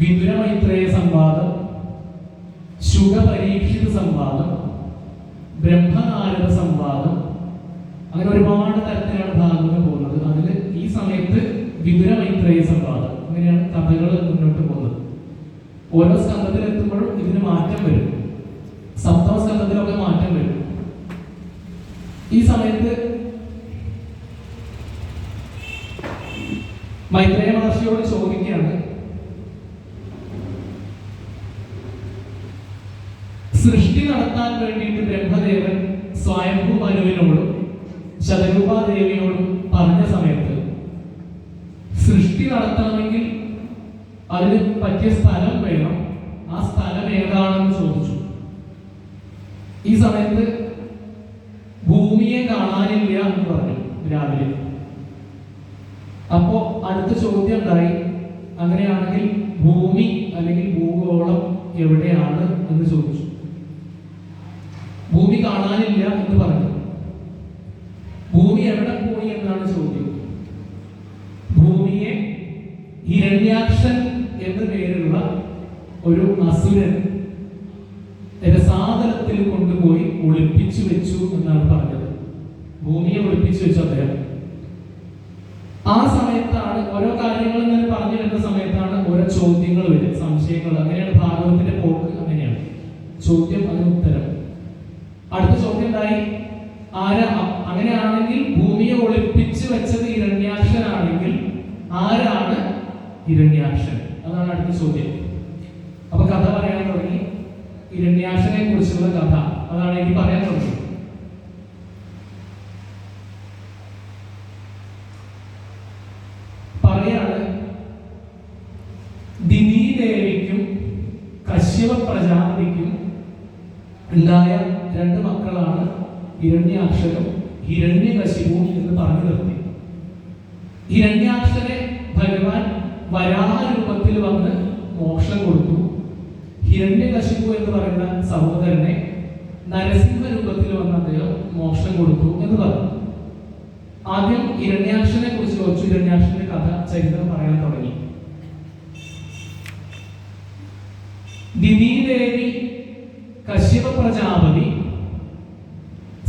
വിതുര മൈത്രേയ സംവാദം ശുഖപരീക്ഷിത സംവാദം ബ്രഹ്മനാരദ സംവാദം അങ്ങനെ ഒരുപാട് തരത്തിലാണ് ഭാഗങ്ങൾ പോകുന്നത്. അതിൽ ഈ സമയത്ത് വിദുരമൈത്രേയ സംവാദം. അങ്ങനെയാണ് കഥകൾ മുന്നോട്ട് പോകുന്നത്. ഓരോ സ്കന്ധത്തിലെത്തുമ്പോഴും ഇതിന് മാറ്റം വരും. സപ്തമ സ്കന്ധത്തിലൊക്കെ മാറ്റം വരും. ഈ സമയത്ത് മൈത്രേയ മഹർഷിയോട് ചോദിക്കുകയാണ് സൃഷ്ടി നടത്താൻ വേണ്ടിയിട്ട് ബ്രഹ്മദേവൻ സ്വയംഭൂ മനുവിനോടും ശതരൂപാദേവിയോടും പറഞ്ഞ സമയത്ത് സൃഷ്ടി നടത്തണമെങ്കിൽ അതിന് പറ്റിയ സ്ഥലം വേണം. ആ സ്ഥലം ഏതാണെന്ന് ചോദിച്ചു. ഈ സമയത്ത് ഭൂമിയെ കാണാനില്ല എന്ന് പറഞ്ഞു രാവിലെ. അപ്പോ അടുത്ത ചോദ്യം ഉണ്ടായി അങ്ങനെയാണെങ്കിൽ ഭൂമി അല്ലെങ്കിൽ ഭൂഗോളം എവിടെയാണ് എന്ന് ചോദിച്ചു. ഭൂമി എന്ന് പറഞ്ഞു. ഭൂമി എവിടെ പോയി എന്നാണ് ചോദ്യം. ഭൂമിയെ ഹിരണ്യാക്ഷൻ എന്ന പേരുള്ള ഒരു അസുരൻ രസാതലത്തിൽ കൊണ്ടുപോയി ഒളിപ്പിച്ചു വെച്ചു എന്നാണ് പറഞ്ഞത്. ഭൂമിയെ ഒളിപ്പിച്ചു വെച്ചു അദ്ദേഹം. ആ സമയത്താണ് ഓരോ കാര്യങ്ങളും ഇങ്ങനെ പറഞ്ഞു വരുന്ന സമയത്താണ് ഓരോ ചോദ്യങ്ങൾ വരും സംശയങ്ങൾ. അങ്ങനെയാണ് ഭാഗവതത്തിന്റെ പോക്ക് അങ്ങനെയാണ് ചോദ്യം അതിന് ഉത്തരം അടുത്ത ചോദ്യം ഉണ്ടായി ആരാ? അങ്ങനെയാണെങ്കിൽ ഭൂമിയെ ഒളിപ്പിച്ച് വെച്ചത് ഇരണ്യാക്ഷനാണെങ്കിൽ ആരാണ് ഇരണ്യാക്ഷൻ അതാണ് അടുത്ത ചോദ്യം. അപ്പൊ കഥ പറയാൻ തുടങ്ങി. ഇരണ്യാക്ഷനെ കുറിച്ചുള്ള കഥ. അതാണ് എനിക്ക് പറയാൻ തുടങ്ങി പറയാണ് ദിനീദേവിക്കും കശ്യപ പ്രജാപതിക്കും ഉണ്ടായ രണ്ട് മക്കളാണ് ഹിരണ്യാക്ഷരും ഹിരണ്യകശിപു എന്ന് പറഞ്ഞു നിർത്തി. ഹിരണ്യാക്ഷരെ ഭഗവാൻ വരാഹ രൂപത്തിൽ വന്ന് മോക്ഷം കൊടുത്തു. ഹിരണ്യകശിപു എന്ന് പറയുന്ന സഹോദരനെ നരസിംഹ രൂപത്തിൽ അദ്ദേഹം മോക്ഷം കൊടുത്തു എന്ന് പറഞ്ഞു. ആദ്യം ഹിരണ്യാക്ഷനെ കുറിച്ച് ചോദിച്ചു. ഹിരണ്യാക്ഷന്റെ കഥ ചരിത്രം പറയാൻ തുടങ്ങി. ദിദീദേവി കശ്യപ പ്രജാപതി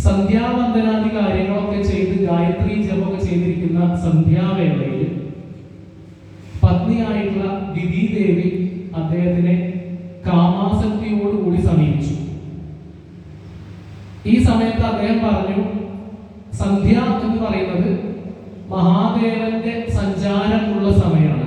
സന്ധ്യാവന്ദനാദി കാര്യങ്ങളൊക്കെ ചെയ്ത് ഗായത്രി ജപമൊക്കെ ചെയ്തിരിക്കുന്ന സന്ധ്യാവേളയിൽ പത്നിയായിട്ടുള്ള ദിദീദേവി അദ്ദേഹത്തിനെ കാമാസക്തിയോടുകൂടി സമീപിച്ചു. ഈ സമയത്ത് അദ്ദേഹം പറഞ്ഞു സന്ധ്യ എന്ന് പറയുന്നത് മഹാദേവന്റെ സഞ്ചാരമുള്ള സമയമാണ്.